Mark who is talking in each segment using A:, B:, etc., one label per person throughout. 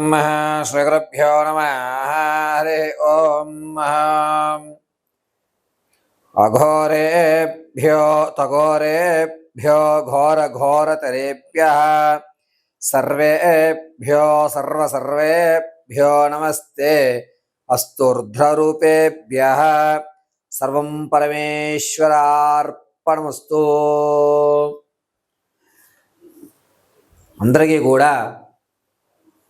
A: ఓం శ్రీగురుభ్యో నమ హరి ఓం అఘోరేభ్యో తఘోరేభ్యో ఘోర ఘోరతరేభ్య సర్వేభ్యో సర్వసర్వేభ్యో నమస్తే అస్తూర్ధ్రరూపేభ్య సర్వం పరమేశ్వరార్పణమస్తు అందరికీ కూడా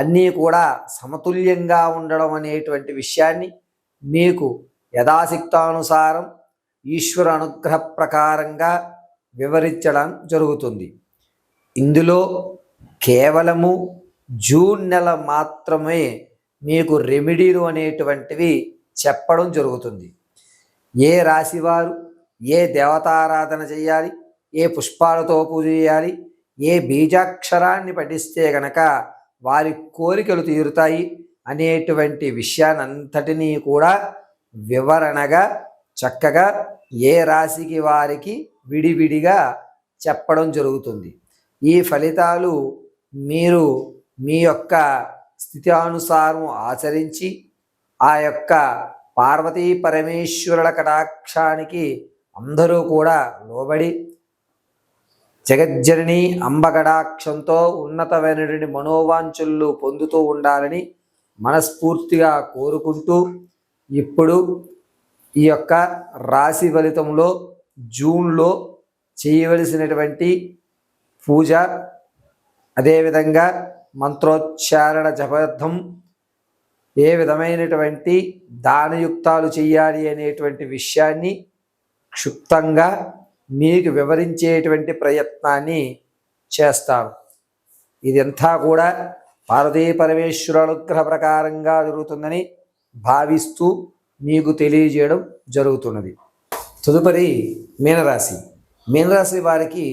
A: అన్నీ కూడా సమతుల్యంగా ఉండడం అనేటువంటి విషయాన్ని మీకు యథాశక్తానుసారం ఈశ్వర అనుగ్రహ ప్రకారంగా వివరించడం జరుగుతుంది. ఇందులో కేవలము జూన్ నెల మాత్రమే మీకు రెమెడీలు అనేటువంటివి చెప్పడం జరుగుతుంది. ఏ రాశివారు ఏ దేవతారాధన చేయాలి ఏ పుష్పాలతో పూజ చేయాలి ఏ బీజాక్షరాన్ని పఠిస్తే గనక వారి కోరికలు తీరుతాయి అనేటువంటి విషయానంతటినీ కూడా వివరణగా చక్కగా ఏ రాశికి వారికి విడివిడిగా చెప్పడం జరుగుతుంది. ఈ ఫలితాలు మీరు మీ యొక్క స్థితి అనుసారం ఆచరించి ఆ యొక్క పార్వతీ పరమేశ్వరుల కటాక్షానికి అందరూ కూడా లోబడి జగజ్జనని అంబగడాక్షంతో ఉన్నతమైనటువంటి మనోవాంఛలు పొందుతూ ఉండాలని మనస్ఫూర్తిగా కోరుకుంటూ ఇప్పుడు ఈ యొక్క రాశి ఫలితంలో జూన్లో చేయవలసినటువంటి పూజ అదేవిధంగా మంత్రోచ్చారణ జపార్థం ఏ విధమైనటువంటి దానయుక్తాలు చేయాలి అనేటువంటి విషయాన్ని క్షుప్తంగా మీకు వివరించేటువంటి ప్రయత్నాన్ని చేస్తాను. ఇదంతా కూడా పార్వతీ పరమేశ్వర అనుగ్రహ ప్రకారంగా జరుగుతుందని భావిస్తూ మీకు తెలియజేయడం జరుగుతున్నది. తదుపరి మీనరాశి. మీనరాశి వారికి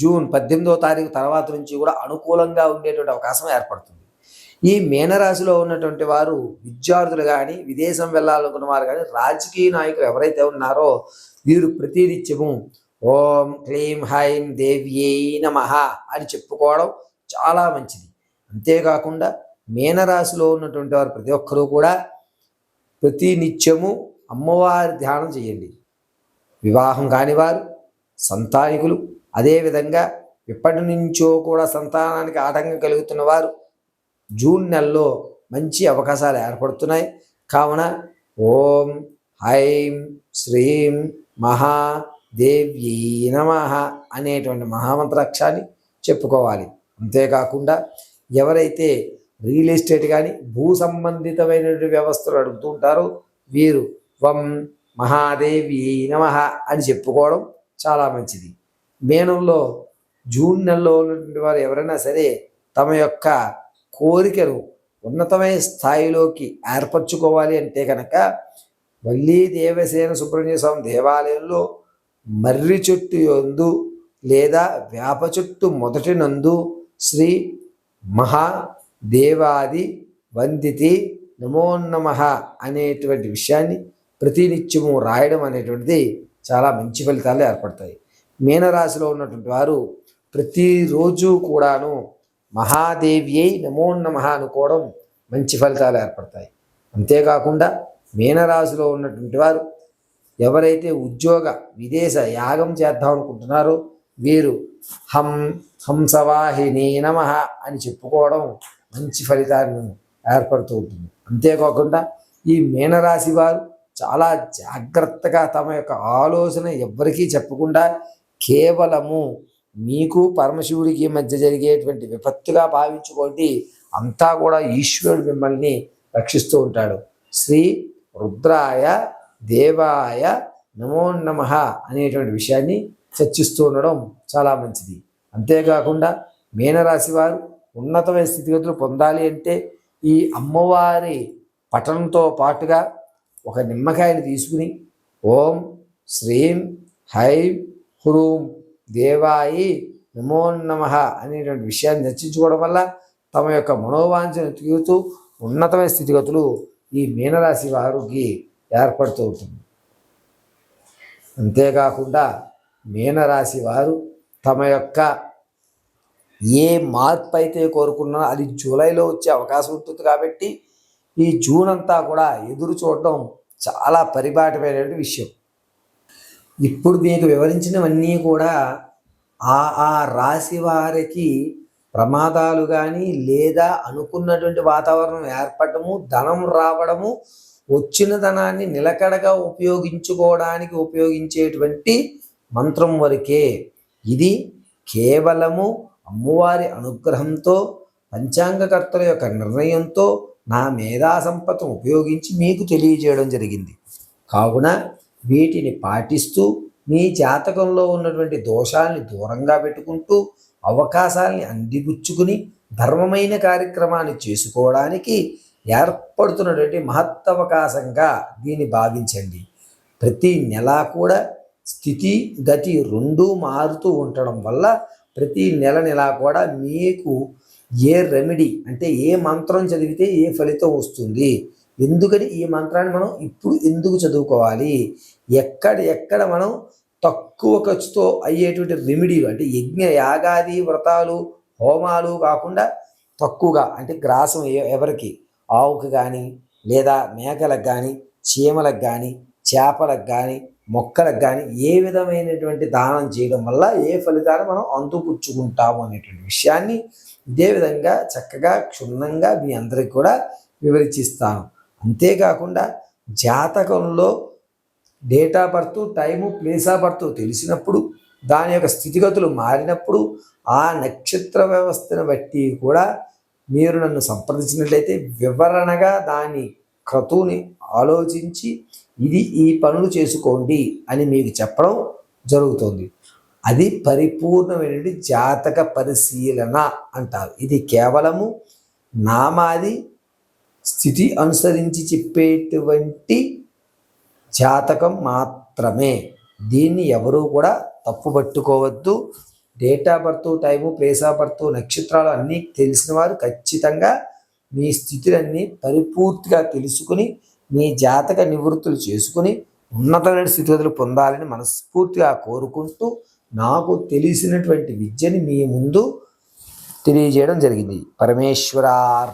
A: జూన్ పద్దెనిమిదో తారీఖు తర్వాత నుంచి కూడా అనుకూలంగా ఉండేటువంటి అవకాశం ఏర్పడుతుంది. ఈ మీనరాశిలో ఉన్నటువంటి వారు విద్యార్థులు కానీ విదేశం వెళ్ళాలనుకున్న వారు కానీ రాజకీయ నాయకులు ఎవరైతే ఉన్నారో వీరు ప్రతినిత్యము ఓం క్లీం హైం దేవ్యై నమ అని చెప్పుకోవడం చాలా మంచిది. అంతేకాకుండా మీనరాశిలో ఉన్నటువంటి వారు ప్రతి ఒక్కరూ కూడా ప్రతి నిత్యము అమ్మవారి ధ్యానం చేయండి. వివాహం కానివారు సంతానికులు అదేవిధంగా ఎప్పటి నుంచో కూడా సంతానానికి ఆటంకం కలుగుతున్న వారు జూన్ నెలలో మంచి అవకాశాలు ఏర్పడుతున్నాయి. కావున ఓం హైం శ్రీం మహా దేవ్యీ నమ అనేటువంటి మహామంత్రాక్షాన్ని చెప్పుకోవాలి. అంతేకాకుండా ఎవరైతే రియల్ ఎస్టేట్ కానీ భూ సంబంధితమైనటువంటి వ్యవస్థలు అడుగుతూ ఉంటారో వీరు వం మహాదేవి నమ అని చెప్పుకోవడం చాలా మంచిది. మేనంలో జూన్ నెలలో ఉన్నటువంటి వారు ఎవరైనా సరే తమ యొక్క కోరికను ఉన్నతమైన స్థాయిలోకి ఏర్పరచుకోవాలి అంటే కనుక వల్లీ దేవసేన సుబ్రహ్మణ్య స్వామి దేవాలయంలో మర్రి చెట్టు యందు లేదా వేప చెట్టు మొదటి నందు శ్రీ మహాదేవాది వందితి నమోన్నమ అనేటువంటి విషయాన్ని ప్రతినిత్యము రాయడం అనేటువంటిది చాలా మంచి ఫలితాలు ఏర్పడతాయి. మీనరాశిలో ఉన్నటువంటి వారు ప్రతిరోజు కూడాను మహాదేవియై నమో నమ అనుకోవడం మంచి ఫలితాలు ఏర్పడతాయి. అంతేకాకుండా మీనరాశిలో ఉన్నటువంటి వారు ఎవరైతే ఉద్యోగ విదేశ యాగం చేద్దాం అనుకుంటున్నారో వీరు హం హంసవాహిని నమ అని చెప్పుకోవడం మంచి ఫలితాన్ని ఏర్పడుతూ ఉంటుంది. అంతేకాకుండా ఈ మీనరాశి వారు చాలా జాగ్రత్తగా తమ యొక్క ఆలోచన ఎవ్వరికీ చెప్పకుండా కేవలము మీకు పరమశివుడికి మధ్య జరిగేటువంటి విపత్తుగా భావించుకోండి. అంతా కూడా ఈశ్వరుడు మిమ్మల్ని రక్షిస్తూ ఉంటాడు. శ్రీ రుద్రాయ దేవాయ నమో నమ అనేటువంటి విషయాన్ని చర్చిస్తూ ఉండడం చాలా మంచిది. అంతేకాకుండా మీనరాశి వారు ఉన్నతమైన స్థితిగతులు పొందాలి అంటే ఈ అమ్మవారి పటంతో పాటుగా ఒక నిమ్మకాయని తీసుకుని ఓం శ్రీం హైం హ్రూం దేవాయి నమో నమ అనేటువంటి విషయాన్ని చర్చించుకోవడం వల్ల తమ యొక్క మనోవాంఛను తీరుతూ ఉన్నతమైన స్థితిగతులు ఈ మీనరాశి వారికి ఏర్పడుతూ ఉంటుంది. అంతేకాకుండా మీనరాశి వారు తమ యొక్క ఏ మార్పు అయితే కోరుకున్నారో అది జూలైలో వచ్చే అవకాశం ఉంటుంది కాబట్టి ఈ జూన్ అంతా కూడా ఎదురు చూడడం చాలా పరిపాటమైనటువంటి విషయం. ఇప్పుడు మీకు వివరించినవన్నీ కూడా ఆ ఆ రాశి వారికి ప్రమాదాలు కానీ లేదా అనుకున్నటువంటి వాతావరణం ఏర్పడము ధనం రావడము వచ్చిన ధనాన్ని నిలకడగా ఉపయోగించుకోవడానికి ఉపయోగించేటువంటి మంత్రం వరకే. ఇది కేవలము అమ్మవారి అనుగ్రహంతో పంచాంగకర్తల యొక్క నిర్ణయంతో నా మేధా సంపదను ఉపయోగించి మీకు తెలియజేయడం జరిగింది. కావున వీటిని పాటిస్తూ మీ జాతకంలో ఉన్నటువంటి దోషాల్ని దూరంగా పెట్టుకుంటూ అవకాశాల్ని అందిపుచ్చుకుని ధర్మమైన కార్యక్రమాన్ని చేసుకోవడానికి ఏర్పడుతున్నటువంటి మహత్తవకాశంగా దీన్ని భావించండి. ప్రతి నెల కూడా స్థితి గతి రెండూ మారుతూ ఉండడం వల్ల ప్రతి నెల నెల కూడా మీకు ఏ రెమెడీ అంటే ఏ మంత్రం చదివితే ఏ ఫలితం వస్తుంది? ఎందుకని ఈ మంత్రాన్ని మనం ఇప్పుడు ఎందుకు చదువుకోవాలి? ఎక్కడ ఎక్కడ మనం తక్కువ ఖర్చుతో అయ్యేటువంటి రెమెడీలు అంటే యజ్ఞ యాగాది వ్రతాలు హోమాలు కాకుండా తక్కువగా అంటే గ్రాసం ఎవరికి? ఆవుకు కానీ లేదా మేకలకు కానీ చీమలకు కానీ చేపలకు కానీ మొక్కలకు కానీ ఏ విధమైనటువంటి దానం చేయడం వల్ల ఏ ఫలితాలు మనం అందుపుచ్చుకుంటాము అనేటువంటి విషయాన్ని ఇదే విధంగా చక్కగా క్షుణ్ణంగా మీ అందరికి కూడా వివరించిస్తాను. అంతేకాకుండా జాతకంలో date of birth time place of birth తెలిసినప్పుడు దాని యొక్క స్థితిగతులు మారినప్పుడు ఆ నక్షత్ర వ్యవస్థను బట్టి కూడా మీరు నన్ను సంప్రదించినట్లయితే వివరణగా దాని క్రతువుని ఆలోచించి ఇది ఈ పనులు చేసుకోండి అని మీకు చెప్పడం జరుగుతుంది. అది పరిపూర్ణమైన జాతక పరిశీలన అంటారు. ఇది కేవలము నామాది స్థితి అనుసరించి చెప్పేటువంటి జాతకం మాత్రమే. దీన్ని ఎవరూ కూడా తప్పు పట్టుకోవద్దు date of birth time place of birth నక్షత్రాలు అన్నీ తెలిసిన వారు ఖచ్చితంగా మీ స్థితులన్నీ పరిపూర్తిగా తెలుసుకుని మీ జాతక నివృత్తులు చేసుకుని ఉన్నతమైన స్థితిగతులు పొందాలని మనస్ఫూర్తిగా కోరుకుంటూ నాకు తెలిసినటువంటి విద్యని మీ ముందు తెలియజేయడం జరిగింది. పరమేశ్వరార్